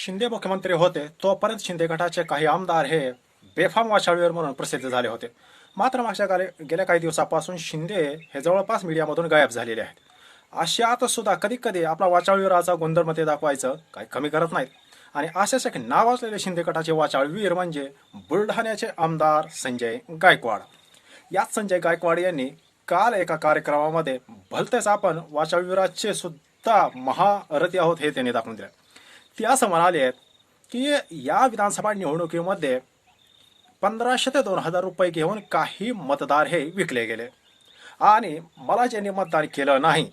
शिंदे मुख्यमंत्री होते तोपर्यंत शिंदे गटाचे काही आमदार हे बेफाम वाचाळीवर म्हणून प्रसिद्ध झाले होते. मात्र मागच्या काले गेल्या काही दिवसापासून शिंदे हे जवळपास मीडियामधून गायब झालेले आहेत. अशात सुद्धा कधी कधी आपला वाचाळवीराचा गुणधर्म ते दाखवायचं काही कमी करत नाहीत. आणि अशाच एक नावाजलेले शिंदे गटाचे वाचाळवीर म्हणजे बुलढाण्याचे आमदार संजय गायकवाड. याच संजय गायकवाड यांनी काल एका कार्यक्रमामध्ये भलतेच आपण वाचाळवीराचे सुद्धा महारथी आहोत हे त्यांनी दाखवून दिले. ते असं म्हणाले आहेत की या विधानसभा निवडणुकीमध्ये पंधराशे ते दोन हजार रुपये घेऊन काही मतदार हे विकले गेले. आणि मला ज्यांनी मतदान केलं नाही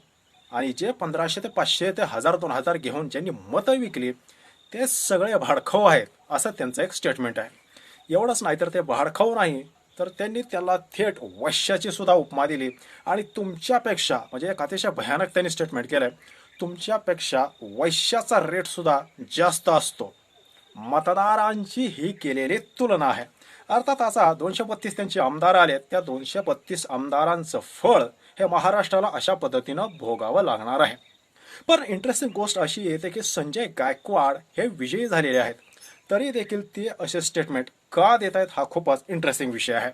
आणि जे पंधराशे ते पाचशे ते हजार दोन हजार घेऊन ज्यांनी मतं विकली ते सगळे भाडखव आहेत असं त्यांचं एक स्टेटमेंट आहे. एवढंच नाही तर ते भाडखव नाही तर त्यांनी त्याला थेट वश्याची सुद्धा उपमा दिली. आणि तुमच्यापेक्षा म्हणजे एक अतिशय भयानक त्यांनी स्टेटमेंट केलं आहे तुमच्यापेक्षा वैश्याचा रेट सुद्धा जास्त असतो. मतदारांची ही केलेली तुलना आहे. अर्थात असा दोनशे बत्तीस त्यांचे आमदार आले त्या दोनशे बत्तीस आमदारांचं फळ हे महाराष्ट्राला अशा पद्धतीनं भोगावं लागणार आहे. पण इंटरेस्टिंग गोष्ट अशी येते की संजय गायकवाड हे विजयी झालेले आहेत. तरी देखील ते असे स्टेटमेंट का देत आहेत हा खूपच इंटरेस्टिंग विषय आहे.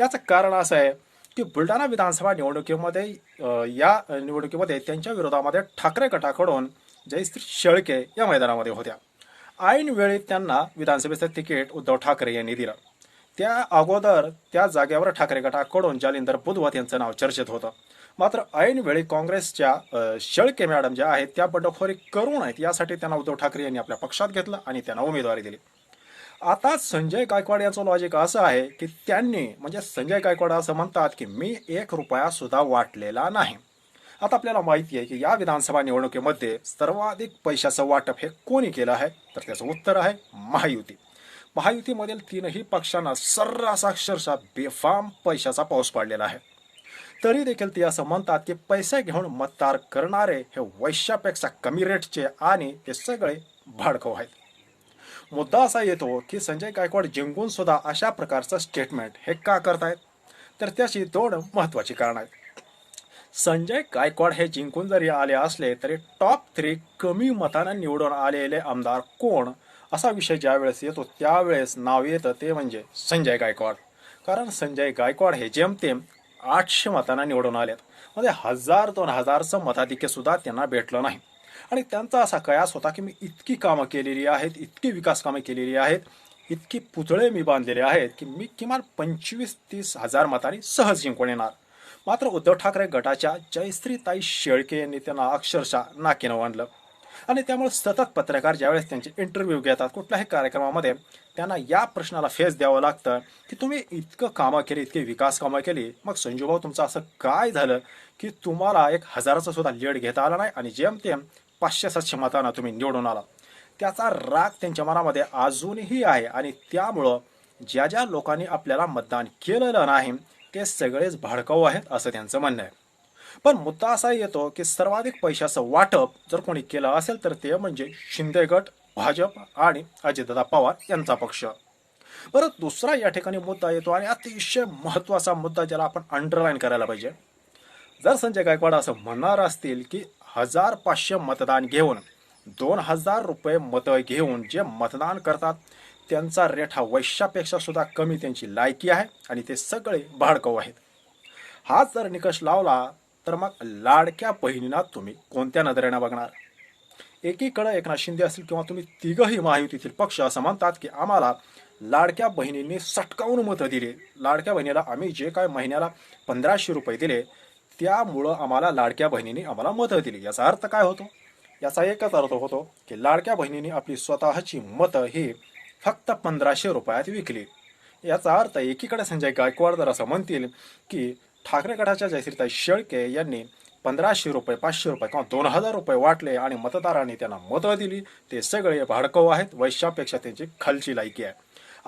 याचं कारण असं आहे की बुलढाणा विधानसभा निवडणुकीमध्ये या निवडणुकीमध्ये त्यांच्या विरोधामध्ये ठाकरे गटाकडून जयश्री शेळके या मैदानामध्ये होत्या. ऐनवेळी त्यांना विधानसभेचं तिकीट उद्धव ठाकरे यांनी दिलं. त्या अगोदर त्या जागेवर ठाकरे गटाकडून जालिंदर बुधवत यांचं नाव चर्चेत होतं. मात्र ऐनवेळी काँग्रेसच्या शेळके मॅडम ज्या आहेत त्या बंडखोरी करू नयेत यासाठी त्यांना उद्धव ठाकरे यांनी आपल्या पक्षात घेतलं आणि त्यांना उमेदवारी दिली. आता संजय गायकवाड यांचं लॉजिक असं आहे की त्यांनी म्हणजे संजय गायकवाड असं म्हणतात की मी एक रुपया सुद्धा वाटलेला नाही. आता आपल्याला माहिती आहे की या विधानसभा निवडणुकीमध्ये सर्वाधिक पैशाचं वाटप हे कोणी केलं आहे? तर त्याचं उत्तर आहे महायुती. महायुतीमधील तीनही पक्षांना सर्रास अक्षरशः बेफाम पैशाचा पाऊस पडलेला आहे. तरी देखील ते असं म्हणतात की पैसे घेऊन मतदार करणारे हे वैश्यापेक्षा कमी रेटचे आणि ते सगळे भाडकव आहेत. मुद्दा असा येतो की संजय गायकवाड जिंकून सुद्धा अशा प्रकारचं स्टेटमेंट हे का करतायत? तर त्याची दोन महत्वाची कारण आहेत संजय गायकवाड हे जिंकून जरी आले असले तरी टॉप थ्री कमी मतानं निवडून आलेले आमदार कोण? असा विषय ज्यावेळेस येतो त्यावेळेस नाव येतं ते म्हणजे संजय गायकवाड. कारण संजय गायकवाड हे जेमतेम आठशे मतांना निवडून आलेत. म्हणजे हजार दोन हजारचं मताधिक्य सुद्धा त्यांना भेटलं नाही. आणि त्यांचा असा कयास होता की मी इतकी कामं केलेली आहेत इतकी विकास कामे केलेली आहेत इतकी पुतळे मी बांधलेले आहेत की मी किमान पंचवीस तीस हजार मतांनी सहज जिंकून येणार. मात्र उद्धव ठाकरे गटाच्या जयश्रीताई शेळके यांनी त्यांना अक्षरशः नाकीनं आणलं आणि त्यामुळे सतत पत्रकार ज्यावेळेस त्यांचे इंटरव्ह्यू घेतात कुठल्याही कार्यक्रमामध्ये त्यांना या प्रश्नाला फेस द्यावं लागतं की तुम्ही इतकं कामं केली इतकी विकास कामं केली मग संजूभाऊ तुमचं असं काय झालं की तुम्हाला एक हजाराचा सुद्धा लीड घेता आला नाही? आणि जेमतेम पाचशे सातशे मतांना तुम्ही निवडून आला. त्याचा राग त्यांच्या मनामध्ये अजूनही आहे आणि त्यामुळं ज्या ज्या लोकांनी आपल्याला मतदान केलेलं नाही ते सगळेच भाडकाऊ आहेत असं त्यांचं म्हणणं आहे. पण मुद्दा असा येतो की सर्वाधिक पैशाचं वाटप जर कोणी केलं असेल तर ते म्हणजे शिंदे गट भाजप आणि अजितदादा पवार यांचा पक्ष. परत दुसरा या ठिकाणी मुद्दा येतो आणि अतिशय महत्त्वाचा मुद्दा ज्याला आपण अंडरलाईन करायला पाहिजे. जर संजय गायकवाड असं म्हणणार असतील की हजार पाचशे मतदान घेऊन दोन हजार रुपये मतं घेऊन जे मतदान करतात त्यांचा रेट हा वैश्यापेक्षा सुद्धा कमी त्यांची लायकी आहे आणि ते सगळे भाडकव आहेत. हाच जर निकष लावला तर मग लाडक्या बहिणींना तुम्ही कोणत्या नजरेनं बघणार? एकीकडे एकनाथ शिंदे असतील किंवा तुम्ही तिघही महायुतीतील पक्ष असं म्हणतात की आम्हाला लाडक्या बहिणींनी सटकावून मतं दिली. लाडक्या बहिणीला आम्ही जे काय महिन्याला पंधराशे रुपये दिले त्यामुळं आम्हाला लाडक्या बहिणीने आम्हाला मतं दिली. याचा अर्थ काय होतो? याचा एकच अर्थ होतो की लाडक्या बहिणीने आपली स्वतःची मतं ही फक्त पंधराशे रुपयात विकली. याचा अर्थ एकीकडे संजय गायकवाड जर असं म्हणतील की ठाकरे गटाच्या जयश्रीताई शेळके यांनी पंधराशे रुपये पाचशे रुपये किंवा दोन हजार रुपये वाटले आणि मतदारांनी त्यांना मतं दिली ते सगळे भाडकव आहेत वैश्यापेक्षा त्यांची खालची लायकी आहे.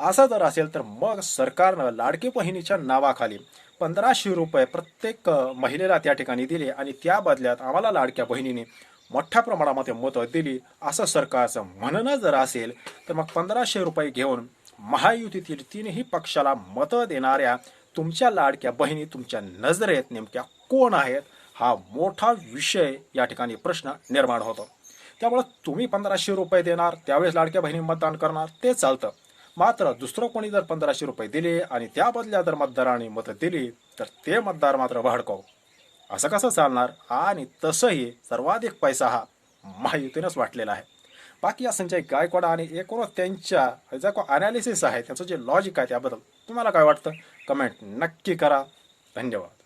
असं जर असेल तर मग सरकारनं लाडकी बहिणीच्या नावाखाली पंधराशे रुपये प्रत्येक महिलेला त्या ठिकाणी दिले आणि त्या बदल्यात आम्हाला लाडक्या बहिणीने मोठ्या प्रमाणामध्ये मतं दिली असं सरकारचं म्हणणं जर असेल तर मग पंधराशे रुपये घेऊन महायुतीतील तीनही पक्षाला मतं देणाऱ्या तुमच्या लाडक्या बहिणी तुमच्या नजरेत नेमक्या कोण आहेत हा मोठा विषय या ठिकाणी प्रश्न निर्माण होतो. त्यामुळं तुम्ही पंधराशे रुपये देणार त्यावेळेस लाडक्या बहिणी मतदान करणार ते चालतं. मात्र दुसरं कोणी जर पंधराशे रुपये दिले आणि त्या बदल्या जर मतदाराने मतं दिली तर ते मतदार मात्र भडकाव असं कसं चालणार? आणि तसंही सर्वाधिक पैसा हा महायुतीनंच वाटलेला आहे. बाकी या संजय गायकवाड आणि एकूणच त्यांच्या को अनालिसिस आहे त्यांचं जे लॉजिक आहे त्याबद्दल तुम्हाला काय वाटतं? कमेंट नक्की करा. धन्यवाद.